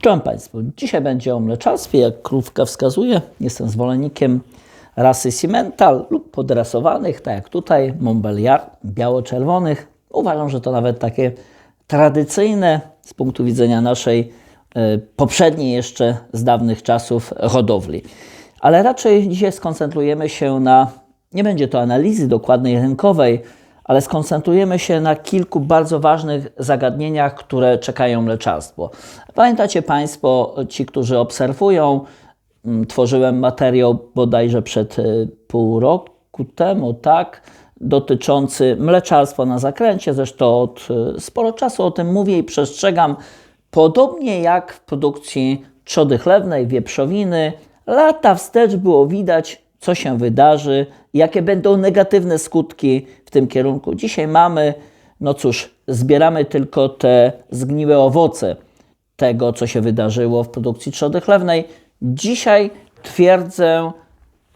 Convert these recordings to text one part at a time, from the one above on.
Czołem Państwu. Dzisiaj będzie o mleczarstwie, jak krówka wskazuje. Jestem zwolennikiem rasy Simmental lub podrasowanych, tak jak tutaj, Montbéliard, biało-czerwonych. Uważam, że to nawet takie tradycyjne z punktu widzenia naszej e, poprzedniej jeszcze z dawnych czasów hodowli. Ale raczej dzisiaj skoncentrujemy się na, nie będzie to analizy dokładnej rynkowej, ale skoncentrujemy się na kilku bardzo ważnych zagadnieniach, które czekają mleczarstwo. Pamiętacie Państwo, ci, którzy obserwują, mm, tworzyłem materiał bodajże przed y, pół roku temu, tak, dotyczący mleczarstwa na zakręcie. Zresztą od y, sporo czasu o tym mówię i przestrzegam. Podobnie jak w produkcji trzody chlewnej, wieprzowiny, lata wstecz było widać, co się wydarzy, jakie będą negatywne skutki w tym kierunku. Dzisiaj mamy, no cóż, zbieramy tylko te zgniłe owoce tego, co się wydarzyło w produkcji trzody chlewnej. Dzisiaj twierdzę,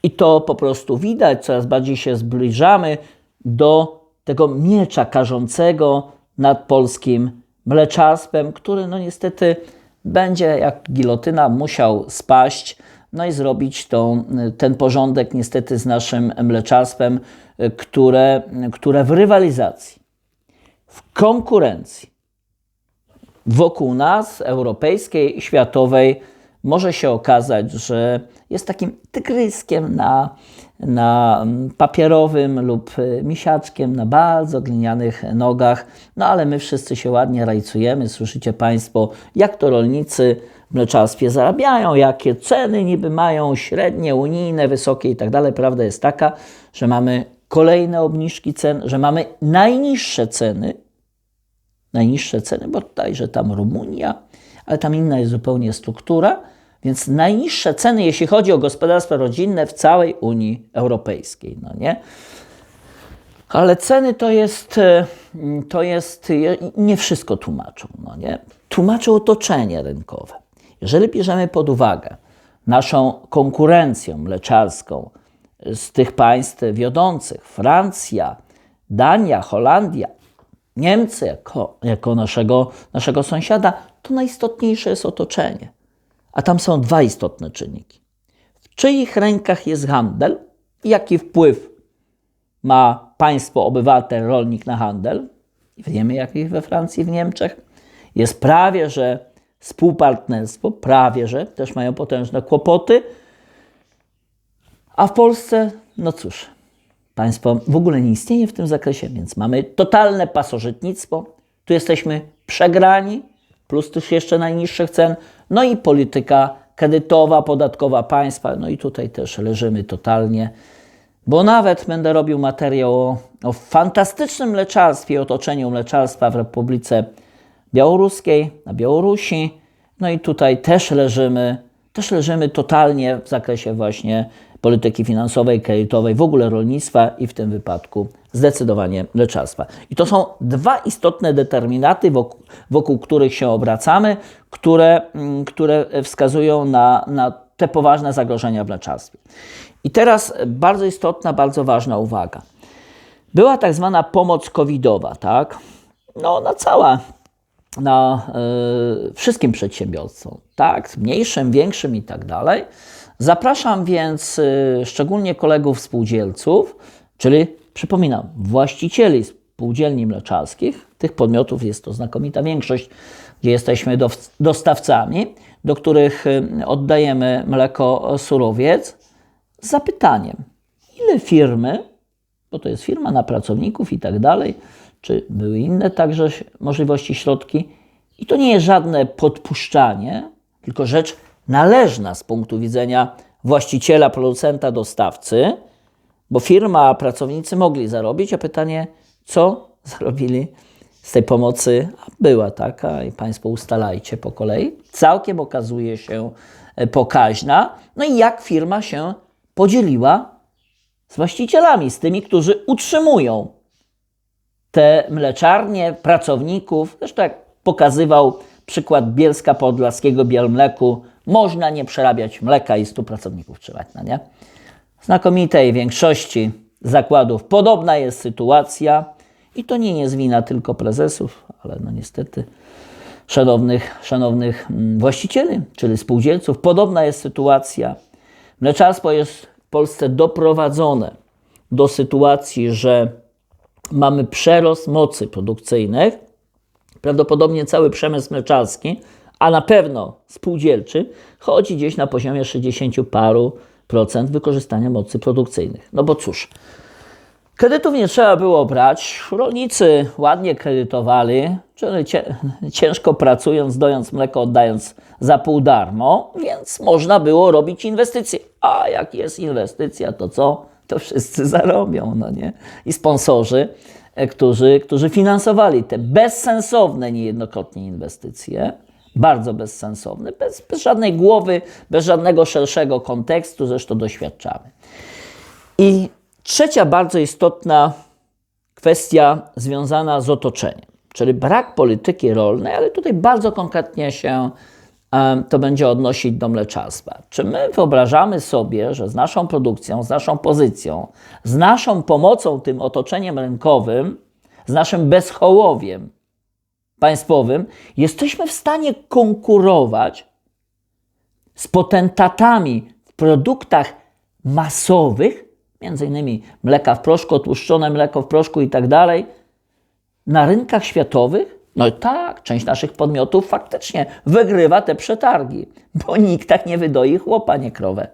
i to po prostu widać, coraz bardziej się zbliżamy do tego miecza karzącego nad polskim mleczarstwem, który no niestety będzie jak gilotyna musiał spaść no i zrobić tą, ten porządek niestety z naszym mleczarstwem, które, które w rywalizacji, w konkurencji wokół nas, europejskiej światowej, może się okazać, że jest takim tygryskiem na, na papierowym lub misiaczkiem na bardzo glinianych nogach. No ale my wszyscy się ładnie rajcujemy. Słyszycie Państwo, jak to rolnicy mleczarstwie zarabiają, jakie ceny niby mają, średnie, unijne, wysokie i tak dalej. Prawda jest taka, że mamy kolejne obniżki cen, że mamy najniższe ceny, najniższe ceny, bo tutaj, że tam Rumunia, ale tam inna jest zupełnie struktura, więc najniższe ceny, jeśli chodzi o gospodarstwa rodzinne w całej Unii Europejskiej, no nie? Ale ceny to jest, e, to jest, nie wszystko tłumaczą, no nie? Tłumaczy otoczenie rynkowe. Jeżeli bierzemy pod uwagę naszą konkurencję mleczarską z tych państw wiodących, Francja, Dania, Holandia, Niemcy jako, jako naszego, naszego sąsiada, to najistotniejsze jest otoczenie. A tam są dwa istotne czynniki. W czyich rękach jest handel i jaki wpływ ma państwo, obywatel, rolnik na handel. Wiemy, jakich we Francji, w Niemczech. Jest prawie, że współpartnerstwo, prawie że też mają potężne kłopoty. A w Polsce, no cóż, państwo w ogóle nie istnieje w tym zakresie, więc mamy totalne pasożytnictwo. Tu jesteśmy przegrani, plus też jeszcze najniższych cen, no i polityka kredytowa, podatkowa państwa, no i tutaj też leżymy totalnie. Bo nawet będę robił materiał o, o fantastycznym mleczarstwie, otoczeniu mleczarstwa w Republice białoruskiej, na Białorusi. No i tutaj też leżymy, też leżymy totalnie w zakresie właśnie polityki finansowej, kredytowej, w ogóle rolnictwa i w tym wypadku zdecydowanie mleczarstwa. I to są dwa istotne determinaty, wokół, wokół których się obracamy, które, mm, które wskazują na, na te poważne zagrożenia w mleczarstwie. I teraz bardzo istotna, bardzo ważna uwaga. Była tak zwana pomoc covidowa, tak? No, ona cała na y, wszystkim przedsiębiorcom, tak, mniejszym, większym i tak dalej. Zapraszam więc y, szczególnie kolegów spółdzielców, czyli przypominam, właścicieli spółdzielni mleczarskich, tych podmiotów jest to znakomita większość, gdzie jesteśmy do, dostawcami, do których y, oddajemy mleko surowiec, z zapytaniem, ile firmy, bo to jest firma na pracowników i tak dalej, czy były inne także możliwości, środki. I to nie jest żadne podpuszczanie, tylko rzecz należna z punktu widzenia właściciela, producenta, dostawcy, bo firma, pracownicy mogli zarobić, a pytanie, co zarobili z tej pomocy? Była taka i Państwo ustalajcie po kolei. Całkiem okazuje się e, pokaźna. No i jak firma się podzieliła z właścicielami, z tymi, którzy utrzymują te mleczarnie, pracowników, zresztą jak pokazywał przykład Bielska Podlaskiego Bielmleku, można nie przerabiać mleka i 100 pracowników trzymać, no nie? W znakomitej większości zakładów podobna jest sytuacja i to nie jest wina tylko prezesów, ale no niestety szanownych, szanownych mm, właścicieli, czyli spółdzielców. Podobna jest sytuacja. Mleczarstwo jest w Polsce doprowadzone do sytuacji, że mamy przerost mocy produkcyjnych. Prawdopodobnie cały przemysł mleczarski, a na pewno spółdzielczy, chodzi gdzieś na poziomie 60 paru procent wykorzystania mocy produkcyjnych. No bo cóż, Kredytów nie trzeba było brać. Rolnicy ładnie kredytowali, czyli ciężko pracując, dojąc mleko, oddając za pół darmo, więc można było robić inwestycje. A jak jest inwestycja, to co? To wszyscy zarobią, no nie? I sponsorzy, e, którzy, którzy finansowali te bezsensowne niejednokrotnie inwestycje, bardzo bezsensowne, bez, bez żadnej głowy, bez żadnego szerszego kontekstu, zresztą doświadczamy. I Trzecia bardzo istotna kwestia związana z otoczeniem, czyli brak polityki rolnej, ale tutaj bardzo konkretnie się to będzie odnosić do mleczarstwa. Czy my wyobrażamy sobie, że z naszą produkcją, z naszą pozycją, z naszą pomocą tym otoczeniem rynkowym, z naszym bezchołowiem państwowym, jesteśmy w stanie konkurować z potentatami w produktach masowych, między innymi mleka w proszku, tłuszczone mleko w proszku i tak dalej, na rynkach światowych, no tak, część naszych podmiotów faktycznie wygrywa te przetargi, bo nikt tak nie wydoi chłopa, nie krowę.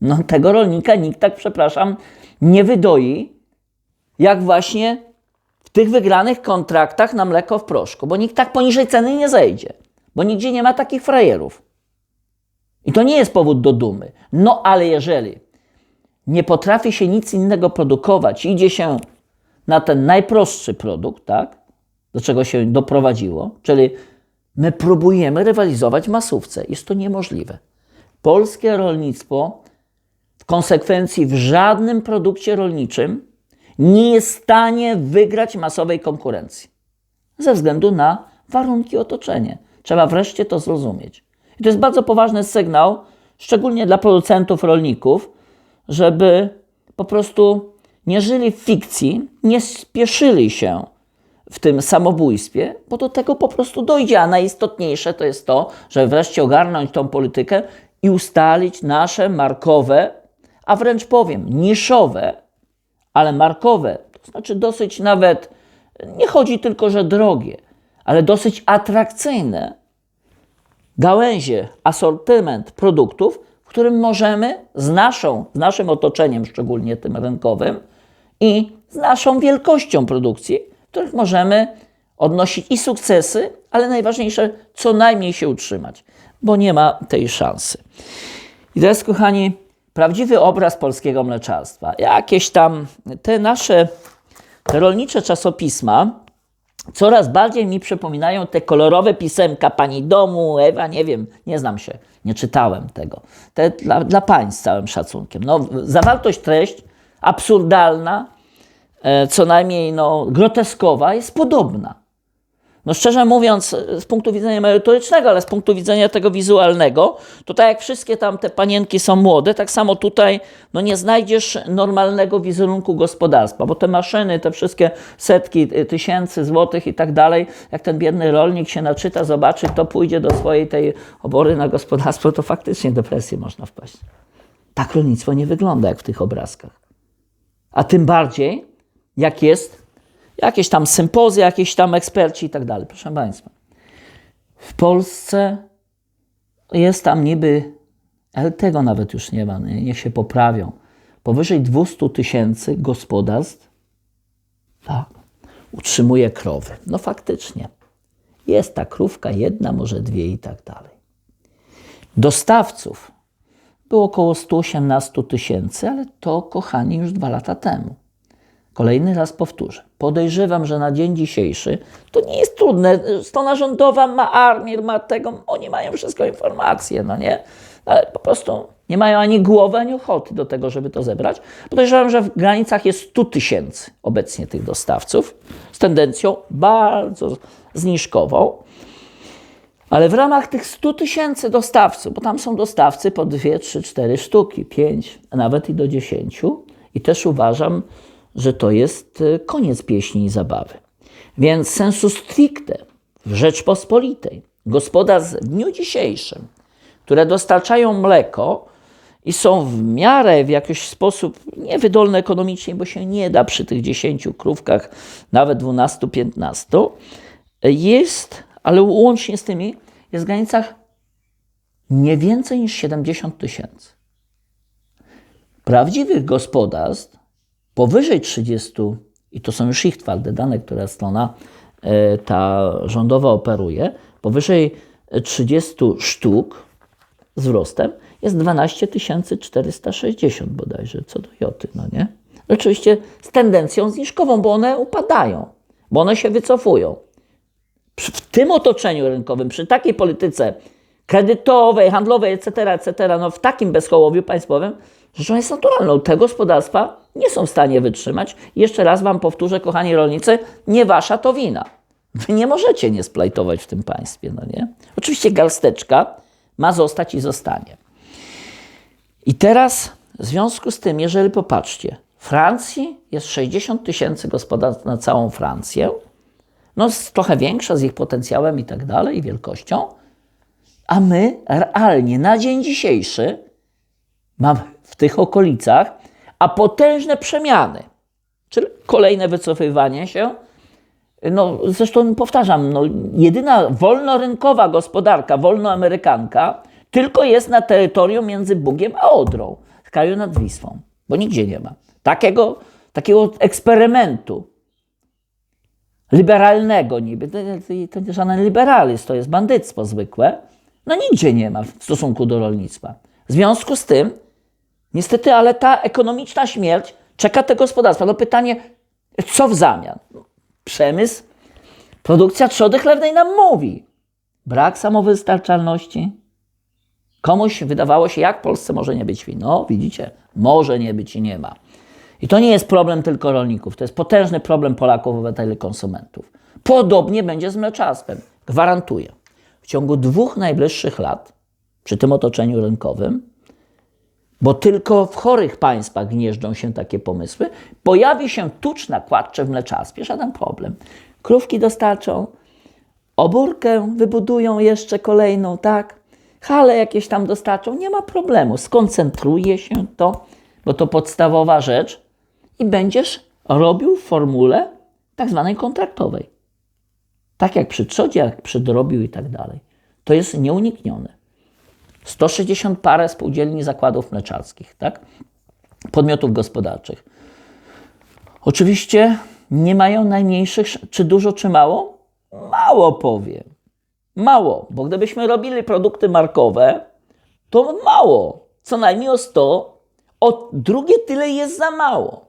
No tego rolnika nikt tak, przepraszam, nie wydoi, jak właśnie w tych wygranych kontraktach na mleko w proszku, bo nikt tak poniżej ceny nie zejdzie, bo nigdzie nie ma takich frajerów. I to nie jest powód do dumy. No ale jeżeli nie potrafi się nic innego produkować, idzie się na ten najprostszy produkt, tak? Do czego się doprowadziło, czyli my próbujemy rywalizować masówce. Jest to niemożliwe. Polskie rolnictwo w konsekwencji w żadnym produkcie rolniczym nie jest w stanie wygrać masowej konkurencji ze względu na warunki otoczenia. Trzeba wreszcie to zrozumieć. I to jest bardzo poważny sygnał, szczególnie dla producentów rolników, żeby po prostu nie żyli w fikcji, nie spieszyli się w tym samobójstwie, bo do tego po prostu dojdzie. A najistotniejsze to jest to, że wreszcie ogarnąć tą politykę i ustalić nasze markowe, a wręcz powiem niszowe, ale markowe, to znaczy dosyć nawet, nie chodzi tylko, że drogie, ale dosyć atrakcyjne gałęzie, asortyment produktów, którym możemy z, naszą, z naszym otoczeniem, szczególnie tym rynkowym, i z naszą wielkością produkcji, w których możemy odnosić i sukcesy, ale najważniejsze, co najmniej się utrzymać, bo nie ma tej szansy. I teraz, kochani, prawdziwy obraz polskiego mleczarstwa. Jakieś tam te nasze te rolnicze czasopisma, coraz bardziej mi przypominają te kolorowe pisemka pani domu, Ewa, nie wiem, nie znam się, nie czytałem tego. Te dla, dla pań z całym szacunkiem. No, zawartość, treść absurdalna, co najmniej no, groteskowa, jest podobna. No szczerze mówiąc, z punktu widzenia merytorycznego, ale z punktu widzenia tego wizualnego, to tak jak wszystkie tam te panienki są młode, tak samo tutaj no nie znajdziesz normalnego wizerunku gospodarstwa, bo te maszyny, te wszystkie setki y, tysięcy złotych i tak dalej, jak ten biedny rolnik się naczyta, zobaczy, to pójdzie do swojej tej obory na gospodarstwo, to faktycznie depresję można wpaść. Tak rolnictwo nie wygląda jak w tych obrazkach. A tym bardziej, jak jest jakieś tam sympozje, jakieś tam eksperci i tak dalej. Proszę Państwa, w Polsce jest tam niby, ale tego nawet już nie ma, niech się poprawią, powyżej 200 tysięcy gospodarstw tak, utrzymuje krowy. No faktycznie, jest ta krówka jedna, może dwie i tak dalej. Dostawców było około 118 tysięcy, ale to, kochani, już dwa lata temu. Kolejny raz powtórzę. Podejrzewam, że na dzień dzisiejszy to nie jest trudne. Strona rządowa ma armię, ma tego, oni mają wszystko informacje, no nie? Ale po prostu nie mają ani głowy, ani ochoty do tego, żeby to zebrać. Podejrzewam, że w granicach jest 100 tysięcy obecnie tych dostawców z tendencją bardzo zniżkową. Ale w ramach tych 100 tysięcy dostawców, bo tam są dostawcy po 2, 3, 4 sztuki, 5, a nawet i do 10, i też uważam, że to jest e, koniec pieśni i zabawy. Więc sensu stricte w Rzeczpospolitej gospodarstw w dniu dzisiejszym, które dostarczają mleko i są w miarę w jakiś sposób niewydolne ekonomicznie, bo się nie da przy tych 10 krówkach, nawet 12-15, jest, ale łącznie z tymi, jest w granicach nie więcej niż 70 tysięcy. Prawdziwych gospodarstw powyżej 30, i to są już ich twarde dane, które strona e, ta rządowa operuje, powyżej 30 sztuk z wzrostem jest 12 460 bodajże, co do joty, no nie? Oczywiście z tendencją zniżkową, bo one upadają, bo one się wycofują. W tym otoczeniu rynkowym, przy takiej polityce kredytowej, handlowej, etc., etc., no w takim bezchołowiu państwowym, rzeczą jest naturalną. Te gospodarstwa nie są w stanie wytrzymać. Jeszcze raz Wam powtórzę, kochani rolnicy, nie Wasza to wina. Wy nie możecie nie splajtować w tym państwie, no nie? Oczywiście garsteczka ma zostać i zostanie. I teraz w związku z tym, jeżeli popatrzcie, Francji jest 60 tysięcy gospodarstw na całą Francję, no trochę większa z ich potencjałem i tak dalej, i wielkością, a my realnie na dzień dzisiejszy mamy w tych okolicach, a potężne przemiany, czyli kolejne wycofywanie się. No, zresztą powtarzam, no, jedyna wolnorynkowa gospodarka, wolnoamerykanka, tylko jest na terytorium między Bugiem a Odrą, kraju nad Wisłą, bo nigdzie nie ma. Takiego, takiego eksperymentu liberalnego niby, to, to, to żaden liberalizm, to jest bandyctwo zwykłe, no nigdzie nie ma w stosunku do rolnictwa. W związku z tym, niestety, ale ta ekonomiczna śmierć czeka te gospodarstwa. No pytanie, co w zamian? Przemysł, produkcja trzody chlewnej nam mówi. Brak samowystarczalności. Komuś wydawało się, jak w Polsce może nie być win. No, widzicie, może nie być i nie ma. I to nie jest problem tylko rolników, to jest potężny problem Polaków, obywateli, konsumentów. Podobnie będzie z mleczarstwem. Gwarantuję. W ciągu dwóch najbliższych lat, przy tym otoczeniu rynkowym, bo tylko w chorych państwach gnieżdżą się takie pomysły, pojawi się tucz nakładcze w mleczarstwie, żaden problem. Krówki dostarczą, obórkę wybudują jeszcze kolejną, tak? Hale jakieś tam dostarczą, nie ma problemu. Skoncentruje się to, bo to podstawowa rzecz i będziesz robił w formule tak zwanej kontraktowej. Tak jak przy trzodzie, jak przy drobiu i tak dalej. To jest nieuniknione. 160 parę spółdzielni zakładów mleczarskich, tak? podmiotów gospodarczych. Oczywiście nie mają najmniejszych, czy dużo, czy mało? Mało powiem. Mało, bo gdybyśmy robili produkty markowe, to mało. Co najmniej o 100, o drugie tyle jest za mało.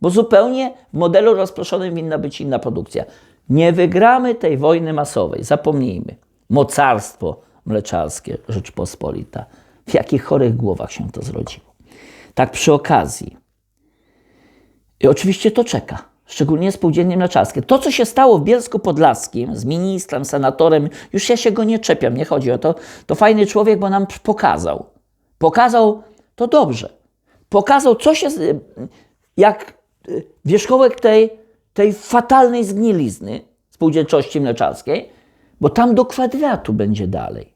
Bo zupełnie w modelu rozproszonym winna być inna produkcja. Nie wygramy tej wojny masowej, zapomnijmy. Mocarstwo mleczarskie Rzeczpospolita. W jakich chorych głowach się to zrodziło. Tak przy okazji. I oczywiście to czeka. Szczególnie spółdzielnie mleczarskie. To, co się stało w Bielsku Podlaskim z ministrem, senatorem, już ja się go nie czepiam, nie chodzi o to. To fajny człowiek, bo nam pokazał. Pokazał to dobrze. Pokazał, co się, jak wierzchołek tej, tej fatalnej zgnilizny spółdzielczości mleczarskiej, bo tam do kwadratu będzie dalej.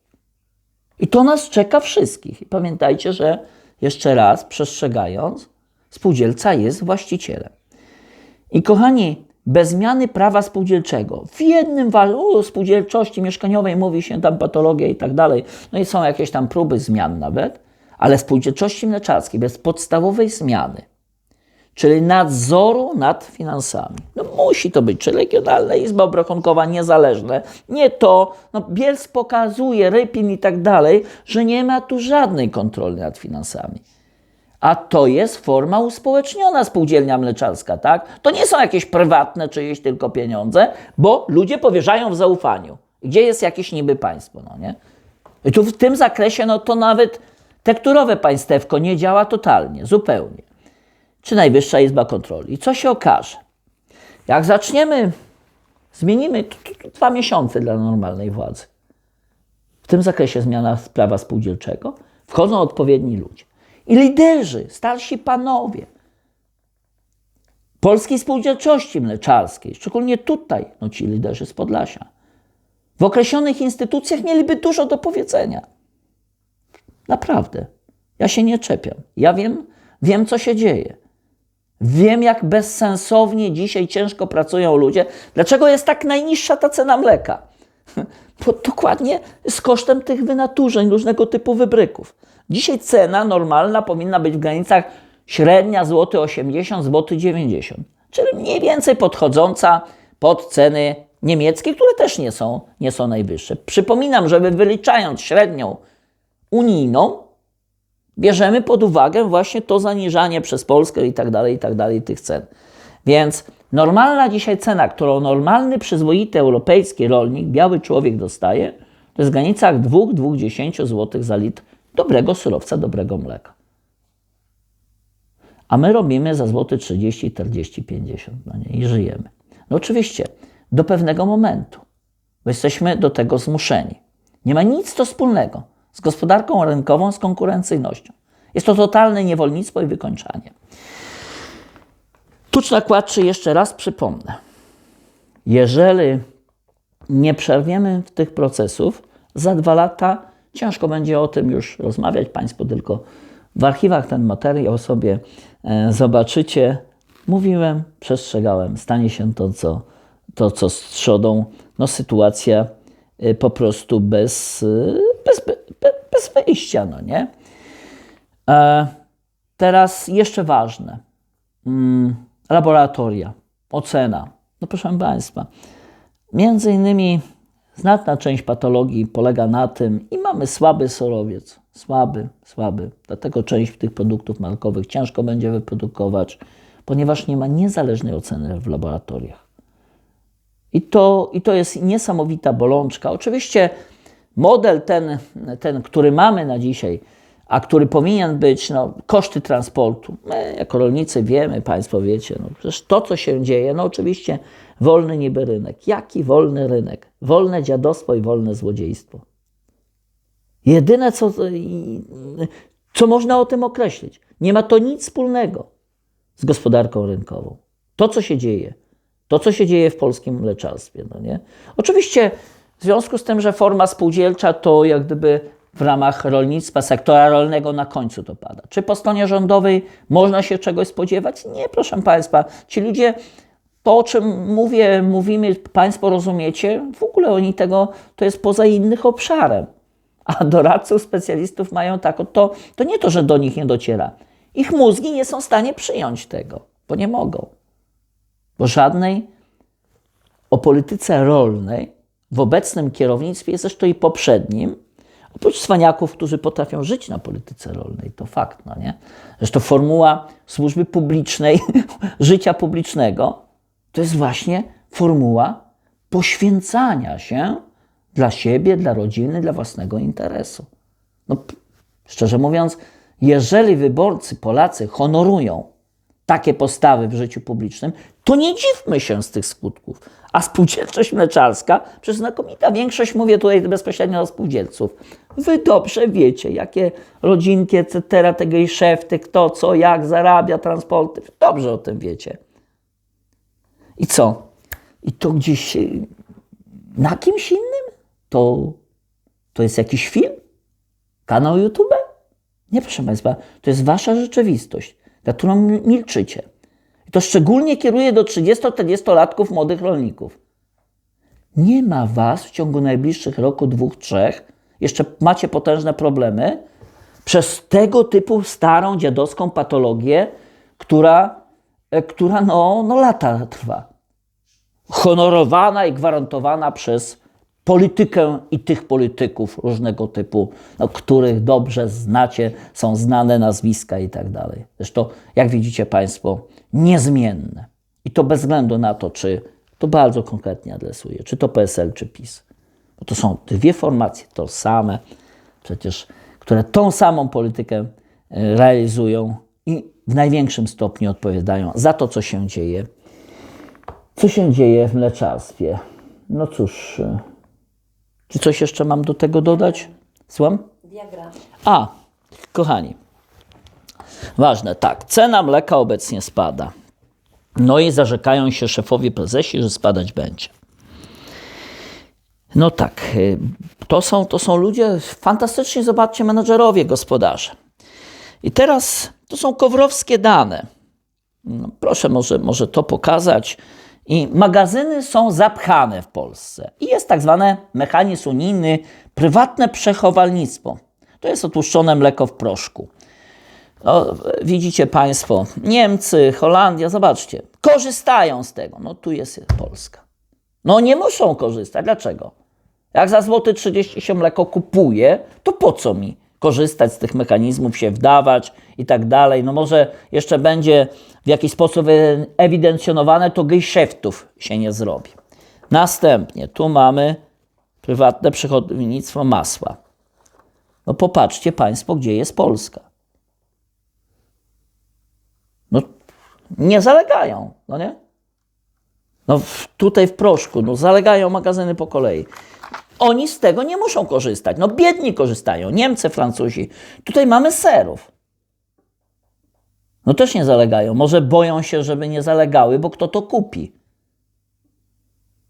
I to nas czeka wszystkich. I pamiętajcie, że jeszcze raz przestrzegając, spółdzielca jest właścicielem. I kochani, bez zmiany prawa spółdzielczego, w jednym o spółdzielczości mieszkaniowej mówi się tam patologia i tak dalej, no i są jakieś tam próby zmian nawet, ale spółdzielczości mleczarskiej bez podstawowej zmiany, czyli nadzoru nad finansami. No musi to być, czy Regionalna Izba Obrachunkowa niezależne. Nie to, no Biels pokazuje, Rypin i tak dalej, że nie ma tu żadnej kontroli nad finansami. A to jest forma uspołeczniona spółdzielnia mleczarska, tak? To nie są jakieś prywatne czyjeś tylko pieniądze, bo ludzie powierzają w zaufaniu. Gdzie jest jakieś niby państwo, no nie? I tu w tym zakresie, no to nawet tekturowe państewko nie działa totalnie, zupełnie czy Najwyższa Izba Kontroli. I co się okaże? Jak zaczniemy, zmienimy to, to, to dwa miesiące dla normalnej władzy. W tym zakresie zmiana prawa spółdzielczego, wchodzą odpowiedni ludzie. I liderzy, starsi panowie polskiej spółdzielczości mleczarskiej, szczególnie tutaj, no ci liderzy z Podlasia, w określonych instytucjach mieliby dużo do powiedzenia. Naprawdę. Ja się nie czepiam. Ja wiem, wiem co się dzieje. Wiem, jak bezsensownie dzisiaj ciężko pracują ludzie. Dlaczego jest tak najniższa ta cena mleka? Bo dokładnie z kosztem tych wynaturzeń, różnego typu wybryków. Dzisiaj cena normalna powinna być w granicach średnia złoty 80, złoty 90, czyli mniej więcej podchodząca pod ceny niemieckie, które też nie są, nie są najwyższe. Przypominam, że wyliczając średnią unijną, bierzemy pod uwagę właśnie to zaniżanie przez Polskę i tak dalej, i tak dalej tych cen. Więc normalna dzisiaj cena, którą normalny, przyzwoity europejski rolnik, biały człowiek dostaje, to jest w granicach 2-2,10 zł za litr dobrego surowca, dobrego mleka. A my robimy za złoty 30, 40, 50 no nie, i żyjemy. No oczywiście, do pewnego momentu, bo jesteśmy do tego zmuszeni. Nie ma nic to wspólnego z gospodarką rynkową, z konkurencyjnością. Jest to totalne niewolnictwo i wykończanie. Tucz nakładczy jeszcze raz przypomnę. Jeżeli nie przerwiemy tych procesów, za dwa lata ciężko będzie o tym już rozmawiać. Państwo tylko w archiwach ten materiał sobie e, zobaczycie. Mówiłem, przestrzegałem, stanie się to, co, to, co z trzodą. No, sytuacja e, po prostu bez, e, bez wyjścia, no nie? E, teraz jeszcze ważne. Mm, laboratoria, ocena. No proszę Państwa, między innymi znaczna część patologii polega na tym i mamy słaby surowiec. Słaby, słaby. Dlatego część tych produktów markowych ciężko będzie wyprodukować, ponieważ nie ma niezależnej oceny w laboratoriach. I to, I to jest niesamowita bolączka. Oczywiście model ten, ten, który mamy na dzisiaj, a który powinien być no, koszty transportu. My jako rolnicy wiemy, Państwo wiecie, no, przecież to, co się dzieje, no oczywiście wolny niby rynek. Jaki wolny rynek? Wolne dziadostwo i wolne złodziejstwo. Jedyne, co, co można o tym określić. Nie ma to nic wspólnego z gospodarką rynkową. To, co się dzieje, to, co się dzieje w polskim mleczarstwie. No nie? Oczywiście w związku z tym, że forma spółdzielcza to jak gdyby w ramach rolnictwa, sektora rolnego na końcu to pada. Czy po stronie rządowej można się czegoś spodziewać? Nie, proszę Państwa. Ci ludzie, to o czym mówię, mówimy, Państwo rozumiecie, w ogóle oni tego, to jest poza innych obszarem. A doradców, specjalistów mają tak, to, to nie to, że do nich nie dociera. Ich mózgi nie są w stanie przyjąć tego, bo nie mogą. Bo żadnej o polityce rolnej w obecnym kierownictwie, zresztą i poprzednim, Oprócz cwaniaków, którzy potrafią żyć na polityce rolnej, to fakt, no nie? Zresztą formuła służby publicznej, życia publicznego, to jest właśnie formuła poświęcania się dla siebie, dla rodziny, dla własnego interesu. No, szczerze mówiąc, jeżeli wyborcy Polacy honorują takie postawy w życiu publicznym, to nie dziwmy się z tych skutków. A spółdzielczość mleczarska, przez znakomita większość, mówię tutaj bezpośrednio o spółdzielców, wy dobrze wiecie, jakie rodzinki, etc., tego i szefty, kto, co, jak zarabia, transporty, dobrze o tym wiecie. I co? I to gdzieś na kimś innym? To, to jest jakiś film? Kanał YouTube? Nie, proszę Państwa, to jest Wasza rzeczywistość, na którą milczycie. I to szczególnie kieruje do 30-40-latków młodych rolników. Nie ma Was w ciągu najbliższych roku, dwóch, trzech, jeszcze macie potężne problemy, przez tego typu starą dziadowską patologię, która, e, która no, no lata trwa. Honorowana i gwarantowana przez politykę i tych polityków różnego typu, no, których dobrze znacie, są znane nazwiska i tak dalej. Zresztą, jak widzicie Państwo, niezmienne. I to bez względu na to, czy to bardzo konkretnie adresuje, czy to PSL, czy PiS. Bo to są dwie formacje, to same, przecież, które tą samą politykę e, realizują i w największym stopniu odpowiadają za to, co się dzieje. Co się dzieje w mleczarstwie? No cóż, e, czy coś jeszcze mam do tego dodać? Słucham? Diagram. A, kochani, ważne, tak, cena mleka obecnie spada. No i zarzekają się szefowie prezesi, że spadać będzie. No tak, y, to są, to są ludzie fantastyczni, zobaczcie, menedżerowie, gospodarze. I teraz to są kowrowskie dane. No, proszę może, może to pokazać. I magazyny są zapchane w Polsce. I jest tak zwany mechanizm unijny, prywatne przechowalnictwo. To jest otłuszczone mleko w proszku. No, widzicie Państwo, Niemcy, Holandia, zobaczcie, korzystają z tego. No tu jest Polska. No nie muszą korzystać. Dlaczego? Jak za złoty 30 się mleko kupuje, to po co mi korzystać z tych mechanizmów, się wdawać i tak dalej? No może jeszcze będzie w jakiś sposób ewidencjonowane, to geszeftów się nie zrobi. Następnie tu mamy prywatne przychodnictwo masła. No popatrzcie Państwo, gdzie jest Polska. No nie zalegają, no nie? No w, tutaj w proszku, no zalegają magazyny po kolei. Oni z tego nie muszą korzystać. No biedni korzystają, Niemcy, Francuzi. Tutaj mamy serów. No też nie zalegają. Może boją się, żeby nie zalegały, bo kto to kupi?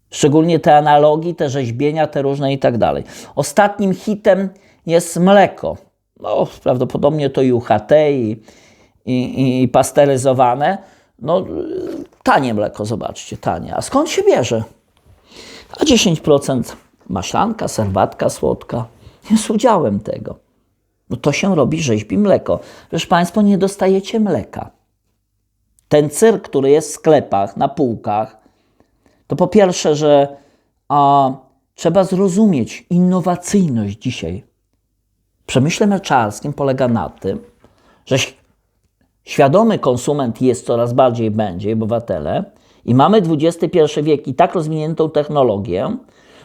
Szczególnie te analogii, te rzeźbienia, te różne i tak dalej. Ostatnim hitem jest mleko. No, prawdopodobnie to i UHT, i, i, i pasteryzowane. No, tanie mleko, zobaczcie, tanie. A skąd się bierze? A 10% maślanka, serwatka słodka jest udziałem tego. No to się robi rzeźbi mleko. Wiesz Państwo, nie dostajecie mleka. Ten cyrk, który jest w sklepach, na półkach, to po pierwsze, że a, trzeba zrozumieć innowacyjność dzisiaj. W przemyśle mleczarskim polega na tym, że świadomy konsument jest coraz bardziej będzie, obywatele, i mamy XXI wiek i tak rozwiniętą technologię,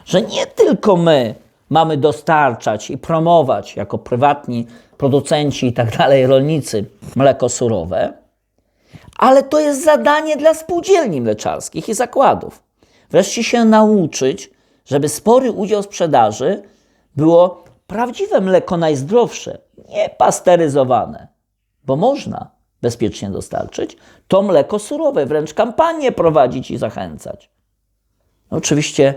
że nie tylko my mamy dostarczać i promować jako prywatni producenci i tak dalej, rolnicy mleko surowe, ale to jest zadanie dla spółdzielni mleczarskich i zakładów. Wreszcie się nauczyć, żeby spory udział sprzedaży było prawdziwe mleko najzdrowsze, nie pasteryzowane, bo można bezpiecznie dostarczyć, to mleko surowe, wręcz kampanię prowadzić i zachęcać. No, oczywiście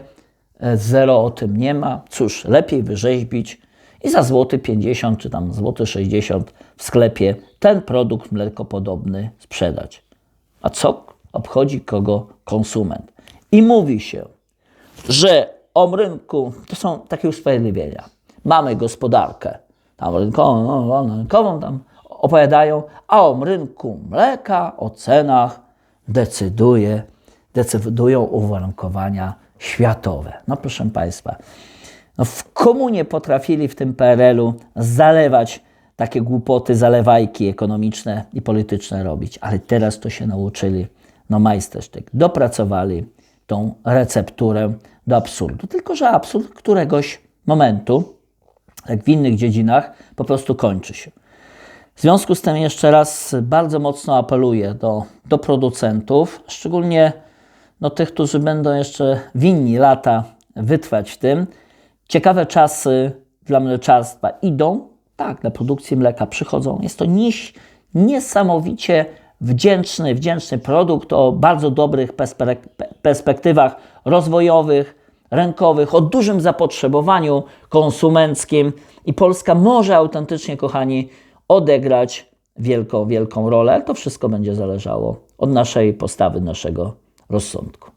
zero o tym nie ma. Cóż, lepiej wyrzeźbić i za złoty 50 czy tam złoty 60 w sklepie ten produkt mlekopodobny sprzedać. A co obchodzi kogo konsument? I mówi się, że o rynku to są takie usprawiedliwienia. Mamy gospodarkę tam rynkową, no, rynkową tam opowiadają, a o rynku mleka, o cenach decyduje, decydują uwarunkowania światowe. No proszę Państwa, no w komu nie potrafili w tym PRL-u zalewać takie głupoty, zalewajki ekonomiczne i polityczne robić, ale teraz to się nauczyli, no majstersztyk, dopracowali tą recepturę do absurdu. Tylko, że absurd któregoś momentu, jak w innych dziedzinach, po prostu kończy się. W związku z tym jeszcze raz bardzo mocno apeluję do, do producentów, szczególnie no, tych, którzy będą jeszcze winni lata wytrwać w tym. Ciekawe czasy dla mleczarstwa idą, tak, dla produkcji mleka przychodzą. Jest to nieś, niesamowicie wdzięczny, wdzięczny produkt o bardzo dobrych perspektywach rozwojowych, rynkowych, o dużym zapotrzebowaniu konsumenckim i Polska może autentycznie, kochani, odegrać wielką, wielką rolę. To wszystko będzie zależało od naszej postawy, naszego rozsądku.